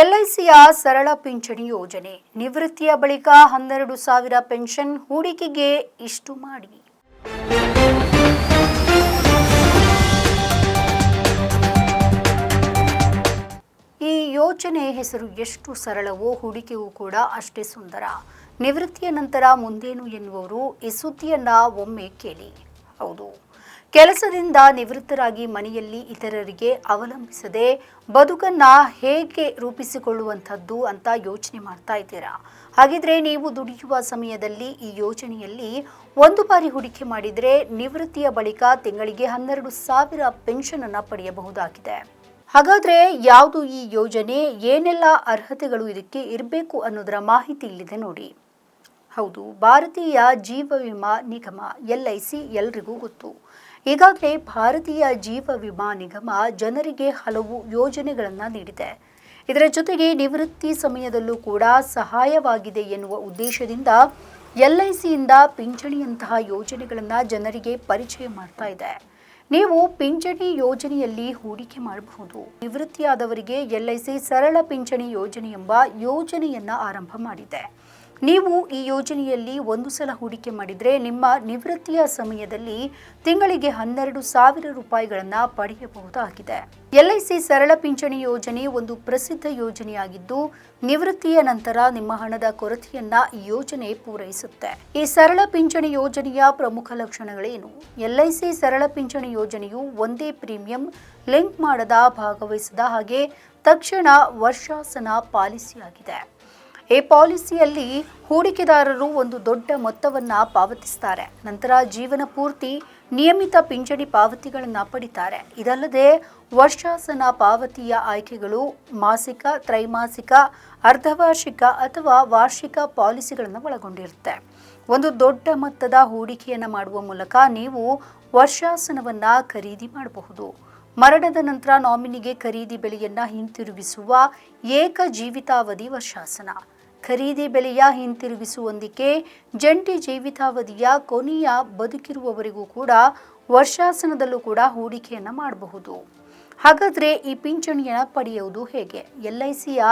ಎಲ್ಐಸಿಯ ಸರಳ ಪಿಂಚಣಿ ಯೋಜನೆ. ನಿವೃತ್ತಿಯ ಬಳಿಕ ಹನ್ನೆರಡು ಸಾವಿರ ಪೆನ್ಷನ್ ಹೂಡಿಕೆಗೆ ಇಷ್ಟು ಮಾಡಿ. ಈ ಯೋಜನೆ ಹೆಸರು ಎಷ್ಟು ಸರಳವೋ ಹೂಡಿಕೆಯೂ ಕೂಡ ಅಷ್ಟೇ ಸುಂದರ. ನಿವೃತ್ತಿಯ ನಂತರ ಮುಂದೇನು ಎನ್ನುವರು ಈ ಸುದ್ದಿಯನ್ನ ಒಮ್ಮೆ ಕೇಳಿ. ಹೌದು. ಕೆಲಸದಿಂದ ನಿವೃತ್ತರಾಗಿ ಮನೆಯಲ್ಲಿ ಇತರರಿಗೆ ಅವಲಂಬಿಸದೆ ಬದುಕನ್ನ ಹೇಗೆ ರೂಪಿಸಿಕೊಳ್ಳುವಂಥದ್ದು ಅಂತ ಯೋಚನೆ ಮಾಡ್ತಾ ಇದ್ದೀರಾ? ಹಾಗಿದ್ರೆ ನೀವು ದುಡಿಯುವ ಸಮಯದಲ್ಲಿ ಈ ಯೋಜನೆಯಲ್ಲಿ ಒಂದು ಬಾರಿ ಹೂಡಿಕೆ ಮಾಡಿದರೆ ನಿವೃತ್ತಿಯ ಬಳಿಕ ತಿಂಗಳಿಗೆ ಹನ್ನೆರಡು ಸಾವಿರ ಪೆನ್ಷನ್ ಅನ್ನ ಪಡೆಯಬಹುದಾಗಿದೆ. ಹಾಗಾದ್ರೆ ಯಾವುದು ಈ ಯೋಜನೆ, ಏನೆಲ್ಲ ಅರ್ಹತೆಗಳು ಇದಕ್ಕೆ ಇರಬೇಕು ಅನ್ನೋದರ ಮಾಹಿತಿ ಇಲ್ಲಿದೆ ನೋಡಿ. ಹೌದು, ಭಾರತೀಯ ಜೀವ ವಿಮಾ ನಿಗಮ, ಎಲ್ ಐ ಸಿ ಎಲ್ರಿಗೂ ಗೊತ್ತು. ಈಗಾಗಲೇ ಭಾರತೀಯ ಜೀವ ವಿಮಾ ನಿಗಮ ಜನರಿಗೆ ಹಲವು ಯೋಜನೆಗಳನ್ನು ನೀಡಿದೆ. ಇದರ ಜೊತೆಗೆ ನಿವೃತ್ತಿ ಸಮಯದಲ್ಲೂ ಕೂಡ ಸಹಾಯವಾಗಿದೆ ಎನ್ನುವ ಉದ್ದೇಶದಿಂದ ಎಲ್ಐಸಿಯಿಂದ ಪಿಂಚಣಿಯಂತಹ ಯೋಜನೆಗಳನ್ನು ಜನರಿಗೆ ಪರಿಚಯ ಮಾಡ್ತಾ ಇದೆ. ನೀವು ಪಿಂಚಣಿ ಯೋಜನೆಯಲ್ಲಿ ಹೂಡಿಕೆ ಮಾಡಬಹುದು. ನಿವೃತ್ತಿಯಾದವರಿಗೆ ಎಲ್ಐಸಿ ಸರಳ ಪಿಂಚಣಿ ಯೋಜನೆ ಎಂಬ ಯೋಜನೆಯನ್ನು ಆರಂಭ ಮಾಡಿದೆ. ನೀವು ಈ ಯೋಜನೆಯಲ್ಲಿ ಒಂದು ಸಲ ಹೂಡಿಕೆ ಮಾಡಿದರೆ ನಿಮ್ಮ ನಿವೃತ್ತಿಯ ಸಮಯದಲ್ಲಿ ತಿಂಗಳಿಗೆ ಹನ್ನೆರಡು ಸಾವಿರ ರೂಪಾಯಿಗಳನ್ನು ಪಡೆಯಬಹುದಾಗಿದೆ. ಎಲ್ಐಸಿ ಸರಳ ಪಿಂಚಣಿ ಯೋಜನೆ ಒಂದು ಪ್ರಸಿದ್ಧ ಯೋಜನೆಯಾಗಿದ್ದು, ನಿವೃತ್ತಿಯ ನಂತರ ನಿಮ್ಮ ಹಣದ ಕೊರತೆಯನ್ನ ಈ ಯೋಜನೆ ಪೂರೈಸುತ್ತೆ. ಈ ಸರಳ ಪಿಂಚಣಿ ಯೋಜನೆಯ ಪ್ರಮುಖ ಲಕ್ಷಣಗಳೇನು? ಎಲ್ಐಸಿ ಸರಳ ಪಿಂಚಣಿ ಯೋಜನೆಯು ಒಂದೇ ಪ್ರೀಮಿಯಂ ಲಿಂಕ್ ಮಾಡದ ಭಾಗವಹಿಸದ ಹಾಗೆ ತಕ್ಷಣ ವರ್ಷಾಸನ ಪಾಲಿಸಿಯಾಗಿದೆ. ಈ ಪಾಲಿಸಿಯಲ್ಲಿ ಹೂಡಿಕೆದಾರರು ಒಂದು ದೊಡ್ಡ ಮೊತ್ತವನ್ನು ಪಾವತಿಸ್ತಾರೆ. ನಂತರ ಜೀವನ ಪೂರ್ತಿ ನಿಯಮಿತ ಪಿಂಚಣಿ ಪಾವತಿಗಳನ್ನು ಪಡಿತಾರೆ. ಇದಲ್ಲದೆ ವರ್ಷಾಸನ ಪಾವತಿಯ ಆಯ್ಕೆಗಳು ಮಾಸಿಕ, ತ್ರೈಮಾಸಿಕ, ಅರ್ಧವಾರ್ಷಿಕ ಅಥವಾ ವಾರ್ಷಿಕ ಪಾಲಿಸಿಗಳನ್ನು ಒಳಗೊಂಡಿರುತ್ತೆ. ಒಂದು ದೊಡ್ಡ ಮೊತ್ತದ ಹೂಡಿಕೆಯನ್ನು ಮಾಡುವ ಮೂಲಕ ನೀವು ವರ್ಷಾಸನವನ್ನು ಖರೀದಿ ಮಾಡಬಹುದು. ಮರಣದ ನಂತರ ನಾಮಿನಿಗೆ ಖರೀದಿ ಬೆಲೆಯನ್ನು ಹಿಂತಿರುಗಿಸುವ ಏಕ ಜೀವಿತಾವಧಿ ವರ್ಷಾಸನ ಖರೀದಿ ಬೆಲೆಯ ಹಿಂತಿರುಗಿಸುವಂದಿಕೆ ಜಂಟಿ ಜೀವಿತಾವಧಿಯ ಕೊನೆಯ ಬದುಕಿರುವವರಿಗೂ ಕೂಡ ವರ್ಷಾಸನದಲ್ಲೂ ಕೂಡ ಹೂಡಿಕೆಯನ್ನು ಮಾಡಬಹುದು. ಹಾಗಾದರೆ ಈ ಪಿಂಚಣಿಯನ್ನು ಪಡೆಯುವುದು ಹೇಗೆ? ಎಲ್ಐಸಿಯ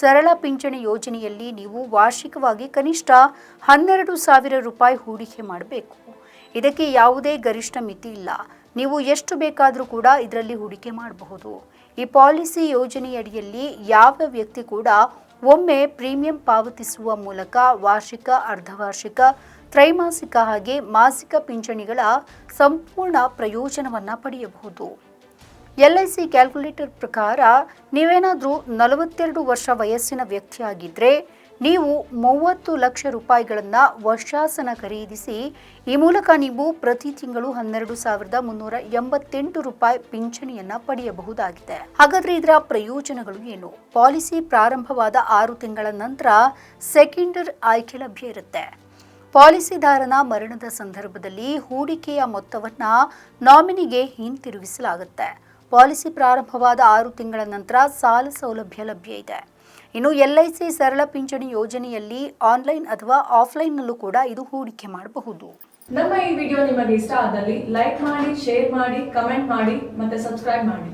ಸರಳ ಪಿಂಚಣಿ ಯೋಜನೆಯಲ್ಲಿ ನೀವು ವಾರ್ಷಿಕವಾಗಿ ಕನಿಷ್ಠ ಹನ್ನೆರಡು ಸಾವಿರ ರೂಪಾಯಿ ಹೂಡಿಕೆ ಮಾಡಬೇಕು. ಇದಕ್ಕೆ ಯಾವುದೇ ಗರಿಷ್ಠ ಮಿತಿ ಇಲ್ಲ. ನೀವು ಎಷ್ಟು ಬೇಕಾದರೂ ಕೂಡ ಇದರಲ್ಲಿ ಹೂಡಿಕೆ ಮಾಡಬಹುದು. ಈ ಪಾಲಿಸಿ ಯೋಜನೆಯಡಿಯಲ್ಲಿ ಯಾವ ವ್ಯಕ್ತಿ ಕೂಡ ಒಮ್ಮೆ ಪ್ರೀಮಿಯಂ ಪಾವತಿಸುವ ಮೂಲಕ ವಾರ್ಷಿಕ, ಅರ್ಧವಾರ್ಷಿಕ, ತ್ರೈಮಾಸಿಕ ಹಾಗೆ ಮಾಸಿಕ ಪಿಂಚಣಿಗಳ ಸಂಪೂರ್ಣ ಪ್ರಯೋಜನವನ್ನು ಪಡೆಯಬಹುದು. ಎಲ್ಐಸಿ ಕ್ಯಾಲ್ಕುಲೇಟರ್ ಪ್ರಕಾರ ನೀವೇನಾದರೂ ನಲವತ್ತೆರಡು ವರ್ಷ ವಯಸ್ಸಿನ ವ್ಯಕ್ತಿಯಾಗಿದ್ದರೆ ನೀವು ಮೂವತ್ತು ಲಕ್ಷ ರೂಪಾಯಿಗಳನ್ನು ವರ್ಷಾಸನ ಖರೀದಿಸಿ, ಈ ಮೂಲಕ ನೀವು ಪ್ರತಿ ತಿಂಗಳು ಹನ್ನೆರಡು ಸಾವಿರದ ಮುನ್ನೂರ ಎಂಬತ್ತೆಂಟು ರೂಪಾಯಿ ಪಿಂಚಣಿಯನ್ನ ಪಡೆಯಬಹುದಾಗಿದೆ. ಹಾಗಾದ್ರೆ ಇದರ ಪ್ರಯೋಜನಗಳು ಏನು? ಪಾಲಿಸಿ ಪ್ರಾರಂಭವಾದ ಆರು ತಿಂಗಳ ನಂತರ ಸೆಕೆಂಡರ್ ಆಯ್ಕೆ ಲಭ್ಯ ಇರುತ್ತೆ. ಪಾಲಿಸಿದಾರನ ಮರಣದ ಸಂದರ್ಭದಲ್ಲಿ ಹೂಡಿಕೆಯ ಮೊತ್ತವನ್ನ ನಾಮಿನಿಗೆ ಹಿಂತಿರುಗಿಸಲಾಗುತ್ತೆ. ಪಾಲಿಸಿ ಪ್ರಾರಂಭವಾದ ಆರು ತಿಂಗಳ ನಂತರ ಸಾಲ ಸೌಲಭ್ಯ ಲಭ್ಯ ಇದೆ. ಇನ್ನು ಎಲ್ಐಸಿ ಸರಳ ಪಿಂಚಣಿ ಯೋಜನೆಯಲ್ಲಿ ಆನ್ಲೈನ್ ಅಥವಾ ಆಫ್ಲೈನ್ನಲ್ಲೂ ಕೂಡ ಇದು ಹೂಡಿಕೆ ಮಾಡಬಹುದು. ನಮ್ಮ ಈ ವಿಡಿಯೋ ನಿಮಗೆ ಇಷ್ಟ ಆದಲ್ಲಿ ಲೈಕ್ ಮಾಡಿ, ಶೇರ್ ಮಾಡಿ, ಕಮೆಂಟ್ ಮಾಡಿ ಮತ್ತೆ ಸಬ್ಸ್ಕ್ರೈಬ್ ಮಾಡಿ.